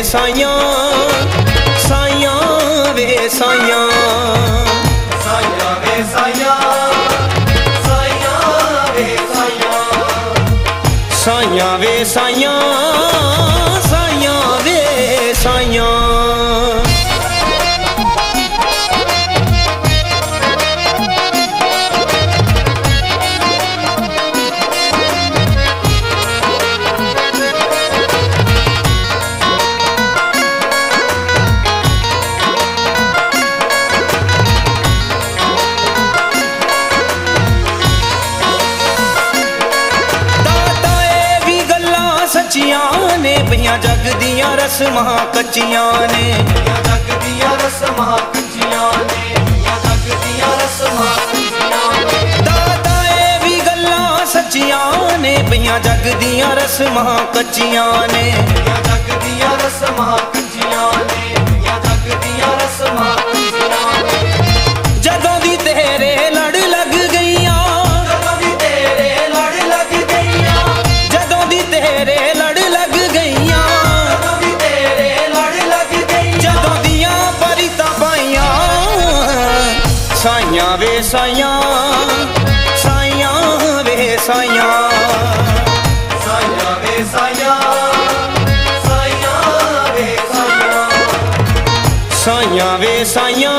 ਵੇ ਸਾਈਆਂ ਸਾਈਆਂ ਵੇ ਸਾਈਆਂ। ਸਾਈਆਂ ਵੇ ਸਾਈਆਂ ਸਾਈਆਂ ਵੇ ਸਾਈਆਂ। ਸਾਈਆਂ ਵੇ ਸਾਈਆਂ ਸਾਈਆਂ ਵੇ ਸਾਈਆਂ। ਕੱਚੀਆਂ ਨੇ, ਪਈਆਂ ਜੱਗ ਦੀਆਂ ਰਸਮਾਂ ਕੱਚੀਆਂ ਨੇ। ਜੱਗ ਦੀਆਂ ਰਸਮਾਂ ਕੱਚੀਆਂ ਨੇ ਜੱਗ ਦੀਆਂ ਰਸਮਾਂ ਸੱਚੀਆਂ ਨੇ, ਪਈਆਂ ਜੱਗ ਦੀਆਂ ਰਸਮਾਂ ਕੱਚੀਆਂ ਨੇ। ਜੱਗ ਦੀਆਂ ਰਸਮਾਂ साइया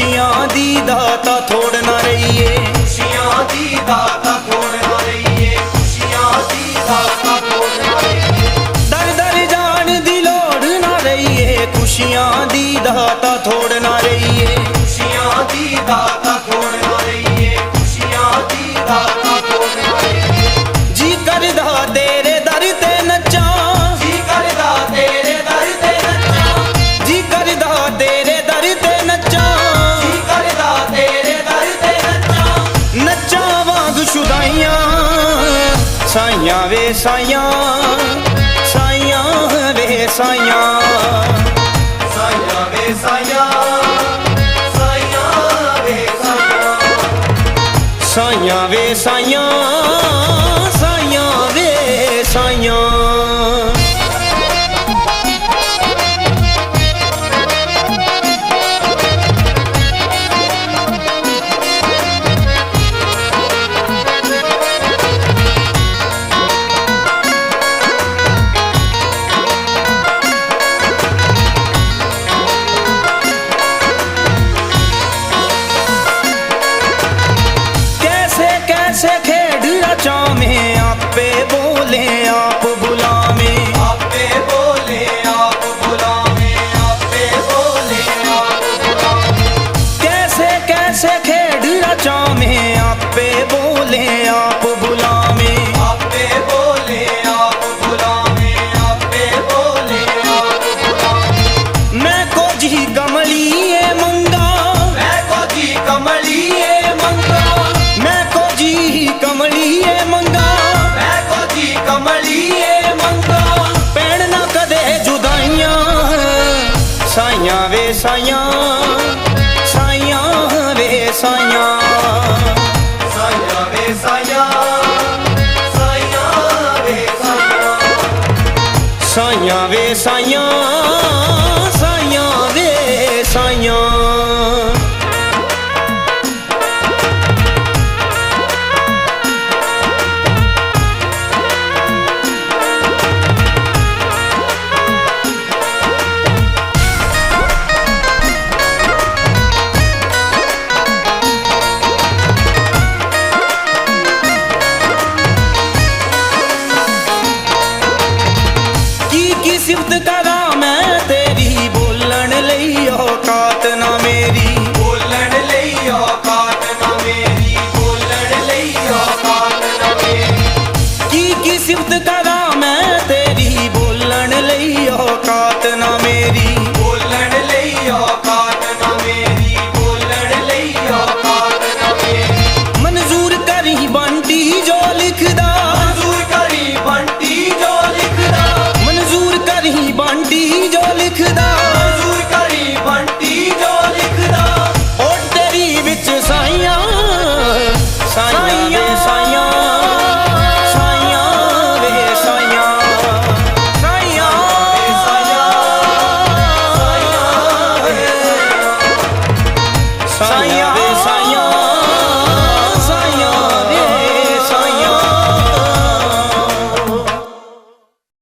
ਖੁਸ਼ੀਆਂ ਦੀ ਦਾ ਵੇ ਸਾਈਆਂ ਸਾਈਆਂ ਵੇ ਸਾਈਆਂ। ਸਾਈਆਂ ਵੇ ਸਾਈਆਂ ਸਾਈਆਂ ਵੇ ਸਾਈਆਂ। ਸਾਈਆਂ ਵੇ ਸਾਈਆਂ। सचा में आप पे बोले आप ਸਾਈਆਂ ਵੇ ਸਾਈਆਂ ਸਾਈਆਂ ਵੇ ਸਾਈਆਂ। ਸਾਈਆਂ ਵੇ ਸਾਈਆਂ ਸਾਈਆਂ ਵੇ ਸਾਈਆਂ। ਸਾਈਆਂ ਵੇ ਸਾਈਆਂ ਸਾਈਆਂ ਵੇ ਸਾਈਆਂ। సాయా సాయా